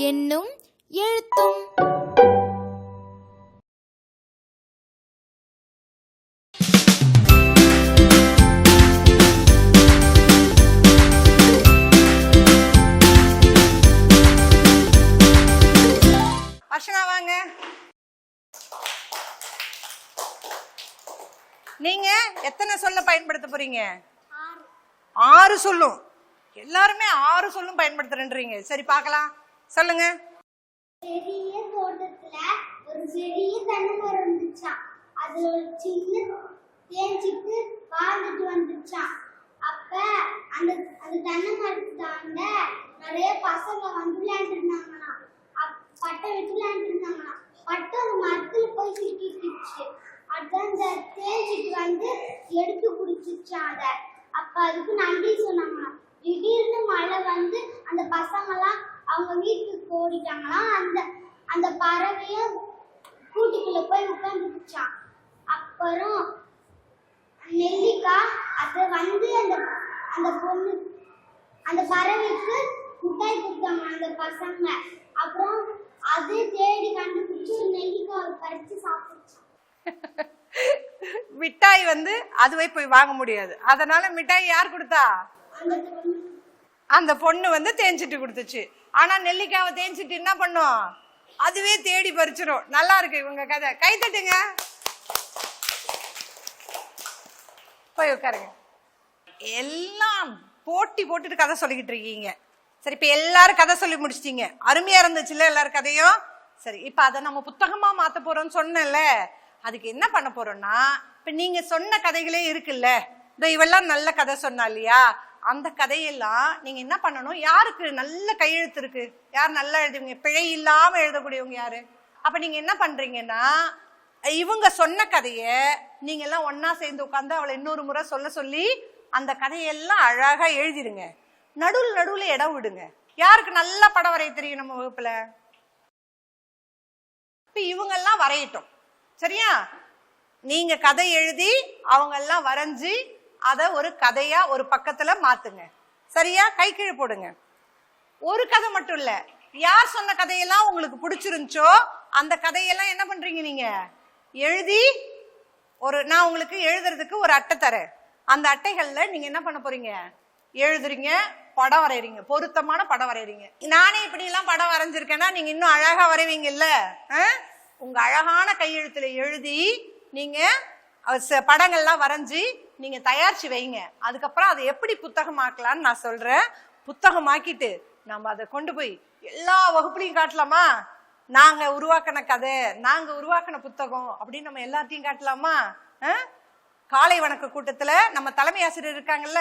என்னும் எழுத்தும். அர்ச்சனா வாங்க. நீங்க எத்தனை சொல்ல பயன்படுத்த போறீங்க? ஆறு. சொல்லும். எல்லாருமே ஆறு சொல்லும் பயன்படுத்துறேன்றீங்க. சரி பார்க்கலாம். சொல்லுங்க. பெரிய தோட்டத்துல ஒரு பெரிய தென்னை மரம் இருந்துச்சாம் அதுல ஒரு சின்ன தேஞ்சிட்டு வாழ்ந்துட்டு வந்துச்சாம் அப்ப அந்த அந்த தென்னை மரத்தாண்ட நிறைய பசங்க வந்து விளையாண்டுருந்தாங்களாம் பட்டை வச்சு விளையாண்டுருந்தாங்களாம் பட்டை அந்த மரத்துல போய் சிக்கிக்கிச்சு. அதான் அந்த தேஞ்சிட்டு வந்து எடுத்து குடிச்சிச்சு அத. அப்ப அதுக்கு நன்றி சொன்னாங்களாம் திடீர்னு மழை வந்து அந்த பசங்கெல்லாம் அவங்க வீட்டுக்கு ஓடிட்டாங்களாம். அந்த அந்த பறவைய கூட்டுக்குள்ள போய் உட்காந்துச்சான் அப்புறம் நெல்லிக்காய் அது வந்து அந்த அந்த பொண்ணு அந்த பறவைக்கு முட்டாய் கொடுத்தாங்க அந்த பசங்க. அப்புறம் அது தேடி கண்டுபிடிச்சு நெல்லிக்காய் பறிச்சு சாப்பிட்டுச்சான் மிட்டாய் வந்து அதுவே போய் வாங்க முடியாது. அதனால மிட்டாய் யார் கொடுத்தா? அந்த பொண்ணு வந்து தேஞ்சிட்டு கொடுத்துச்சு. ஆனா நெல்லிக்காவை தேஞ்சிட்டு என்ன பண்ணும்? அதுவே தேடி பறிச்சிரும். நல்லா இருக்கு இவங்க கதை. கை தட்டுங்க. போய் உட்காருங்க. எல்லாம் போட்டி போட்டுட்டு கதை சொல்லிக்கிட்டு இருக்கீங்க. சரி இப்ப எல்லாரும் கதை சொல்லி முடிச்சிட்டீங்க. அருமையா இருந்துச்சுல்ல எல்லாரும் கதையும்? சரி இப்ப அதை நம்ம புத்தகமா மாத்த போறோம்னு சொன்னேன்ல. அதுக்கு என்ன பண்ண போறோம்னா இப்ப நீங்க சொன்ன கதைகளே இருக்குல்ல. இந்த இவெல்லாம் நல்ல கதை சொன்னா இல்லையா? அந்த கதையெல்லாம் நீங்க என்ன பண்ணணும்? யாருக்கு நல்ல கையெழுத்து இருக்கு யார் நல்லா எழுதுவீங்க பிழை இல்லாம எழுதக்கூடியவங்க யாரு? அப்ப நீங்க என்ன பண்றீங்கன்னா இவங்க சொன்ன கதைய நீங்க எல்லாம் சேர்ந்து உட்காந்து அவளை இன்னொரு முறை சொல்ல சொல்லி அந்த கதையெல்லாம் அழகா எழுதிடுங்க நடுவில் நடுவில் இடம் விடுங்க. யாருக்கு நல்ல படம் வரைய தெரியும் நம்ம வகுப்புல? இப்போ இவங்க எல்லாம் வரையட்டும். சரியா? நீங்க கதை எழுதி அவங்க எல்லாம் வரைஞ்சி அதை ஒரு கதையா ஒரு பக்கத்துல மாத்துங்க. சரியா? கை கீழே போடுங்க. ஒரு கதை மட்டும் இல்ல. யார் சொன்ன கதையெல்லாம் உங்களுக்கு பிடிச்சிருந்துச்சோ அந்த கதையெல்லாம் என்ன பண்றீங்க நீங்க? எழுதி ஒரு நான் உங்களுக்கு எழுதுறதுக்கு ஒரு அட்டை தரேன். அந்த அட்டைகள்ல நீங்க என்ன பண்ண போறீங்க? எழுதுறீங்க படம் வரைகிறீங்க பொருத்தமான படம் வரைகிறீங்க நானே இப்படி எல்லாம் படம் வரைஞ்சிருக்கேன்னா நீங்க இன்னும் அழகா வரைவீங்கல்ல? உங்கள் உங்க அழகான கையெழுத்துல எழுதி நீங்க ச- படங்கள்லாம் வரைஞ்சி நீங்க தயாரிச்சு வைங்க. அதுக்கப்புறம் அதை எப்படி புத்தகமாக்கலாம்னு நான் சொல்றேன். புத்தகமாக்கிட்டு நம்ம அதை கொண்டு போய் எல்லா வகுப்புலையும் காட்டலாமா? நாங்க உருவாக்கின கதை நாங்க உருவாக்கின புத்தகம் அப்படின்னு நம்ம எல்லாத்தையும் காட்டலாமா? காலை வணக்க கூட்டத்துல நம்ம தலைமை ஆசிரியர் இருக்காங்கல்ல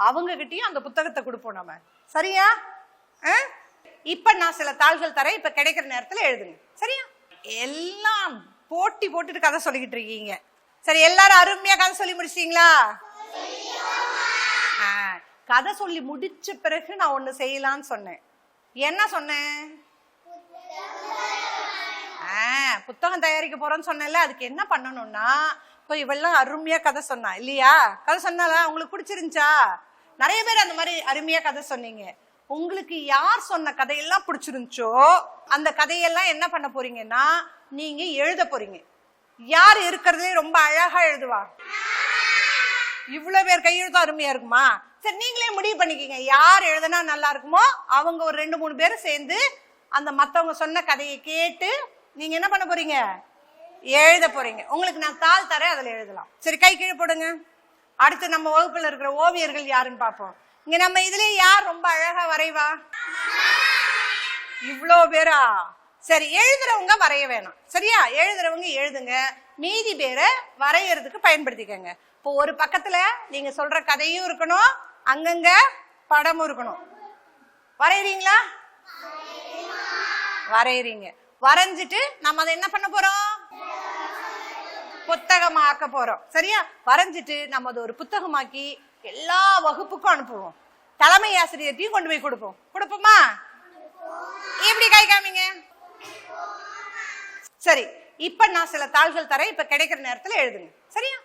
அவங்க கிட்டயும் அந்த புத்தகத்தை கொடுப்போம் நம்ம. சரியா? ஆ? இப்ப நான் சில தாள்கள் தரேன். இப்ப கிடைக்கிற நேரத்துல எழுதுங்க. சரியா? எல்லாம் போட்டி போட்டுட்டு கதை சொல்லிக்கிட்டு இருக்கீங்க. சரி எல்லாரும் அருமையா கதை சொல்லி முடிச்சிட்டீங்களா? ஆ, கதை சொல்லி முடிச்ச பிறகு நான் ஒண்ணு செய்யலாம்னு சொன்னேன். என்ன சொன்னேன்? ஆ, புத்தகம் தயாரிக்க போறோம்னு சொன்னேன்ல. அதுக்கு என்ன பண்ணணும்னா இப்போ இவெல்லாம் அருமையா கதை சொன்னா. இல்லையா? கதை சொன்னால உங்களுக்கு பிடிச்சிருந்துச்சா? நிறைய பேர் அந்த மாதிரி அருமையா கதை சொன்னீங்க. உங்களுக்கு யார் சொன்ன கதையெல்லாம் பிடிச்சிருந்துச்சோ அந்த கதையெல்லாம் என்ன பண்ண போறீங்கன்னா நீங்க எழுத போறீங்க. யார் இருக்கிறதுலே ரொம்ப அழகா எழுதுவா? இவ்வளவு பேர் கையெழுத்தும் அருமையா இருக்குமா? சரி நீங்களே முடிவு பண்ணிக்கங்க. யார் எழுதுனா நல்லா இருக்குமோ அவங்க ஒரு ரெண்டு மூணு பேரும் சேர்ந்து அந்த மத்தவங்க சொன்ன கதையை கேட்டு நீங்க என்ன பண்ண போறீங்க? எழுத போறீங்க. உங்களுக்கு நான் தாள் தரேன் அதுல எழுதலாம். சரி கை கீழே போடுங்க. அடுத்து நம்ம வகுப்புல இருக்கிற ஓவியர்கள் யாருன்னு பார்ப்போம். இங்க நம்ம இதுலயே யார் ரொம்ப அழகா வரைவா? இவ்வளோ பேரா? சரி எழுதுறவங்க வரைய வேணாம். சரியா? எழுதுறவங்க எழுதுங்க. மீதி பேரை வரைகிறதுக்கு பயன்படுத்திக்கங்க. இப்போ ஒரு பக்கத்துல நீங்க சொல்ற கதையும் இருக்கணும் அங்கங்க படமும் இருக்கணும். வரைகிறீங்களா வரைகிறீங்க வரைஞ்சிட்டு நம்ம அதை என்ன பண்ண போறோம்? புத்தகமாக்க போறோம். சரியா? வரைஞ்சிட்டு நம்ம அதை ஒரு புத்தகமாக்கி எல்லா வகுப்புக்கும் அனுப்புவோம். தலைமை ஆசிரியர்கிட்டையும் கொண்டு போய் கொடுப்போம். கொடுப்போமா? எப்படி கை காமிங்க? சரி இப்ப நான் சில தாள்கள் தரேன். இப்ப கிடைக்கிற நேரத்துல எழுதுங்க. சரியா?